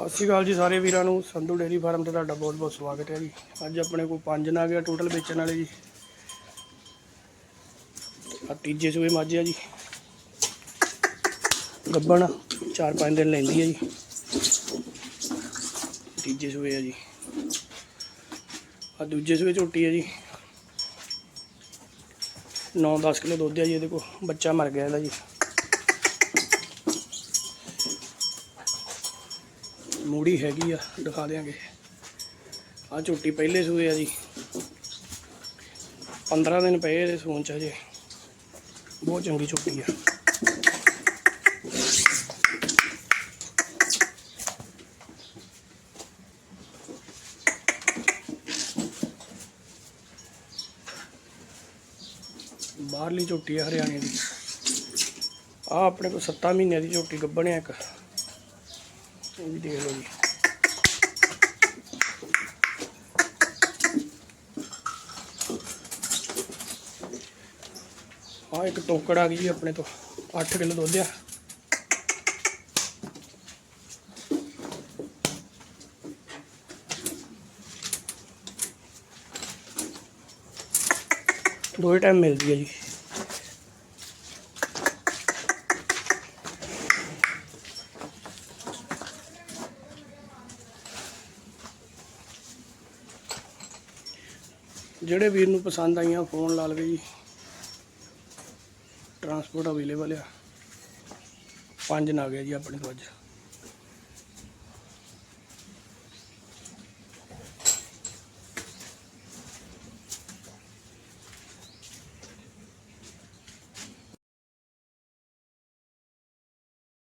ਸਤਿ ਸ਼੍ਰੀ ਅਕਾਲ ਜੀ ਸਾਰੇ ਵੀਰਾਂ ਨੂੰ। ਸੰਧੂ ਡੇਰੀ ਫਾਰਮ ਤੇ ਤੁਹਾਡਾ ਬਹੁਤ ਬਹੁਤ ਸਵਾਗਤ ਹੈ ਜੀ। ਅੱਜ ਆਪਣੇ ਕੋਲ ਪੰਜ ਨਾਗ ਆ ਟੋਟਲ ਵੇਚਣ ਵਾਲੇ ਜੀ। ਆ ਤੀਜੇ ਸੂਏ ਮੱਝ ਆ ਜੀ। ਗੱਬਣ 4-5 ਦਿਨ ਲੈਂਦੀ ਹੈ ਜੀ। ਤੀਜੇ ਸੂਏ ਆ ਜੀ। ਆ ਦੂਜੇ ਸੂਏ ਝੋਟੀ ਹੈ ਜੀ। 9-10 ਕਿਲੋ ਦੁੱਧ ਆ ਜੀ, ਇਹਦੇ ਕੋਲ ਬੱਚਾ ਮਰ ਗਿਆ ਇਹਦਾ ਜੀ। ਮੂੜੀ ਹੈਗੀ ਆ, ਦਿਖਾ ਦਿਆਂਗੇ। ਆ ਝੋਟੀ ਪਹਿਲੇ ਸੂਏ ਆ ਜੀ। 15 ਦਿਨ ਪਏ ਇਹਦੇ ਸੂਣ ਚ ਹਜੇ। ਬਹੁਤ ਚੰਗੀ ਝੋਟੀ ਆ। ਬਾਹਰਲੀ ਝੋਟੀ ਆ ਹਰਿਆਣੇ ਦੀ। ਆ ਆਪਣੇ ਕੋਲ 7 ਮਹੀਨਿਆਂ ਦੀ ਝੋਟੀ ਗੱਭਣਿਆ ਇੱਕ। ਇਹ ਵੀ ਦੇਖ ਲਓ ਜੀ ਆ ਇੱਕ ਟੋਕੜ ਆ ਗਈ ਜੀ ਆਪਣੇ ਤੋਂ 8 ਕਿਲੋ ਦੁੱਧ ਆ। ਦੋ ਟਾਈਮ ਮਿਲਦੀ ਹੈ ਜੀ। ਜਿਹੜੇ ਵੀਰ ਨੂੰ ਪਸੰਦ ਆਈਆਂ ਫੋਨ ਲਾ ਲਵੇ ਜੀ। ਟਰਾਂਸਪੋਰਟ ਅਵੇਲੇਬਲ ਆ। ਪੰਜ ਨਾ ਗਿਆ ਜੀ ਆਪਣੇ ਤੋਂ ਅੱਜ।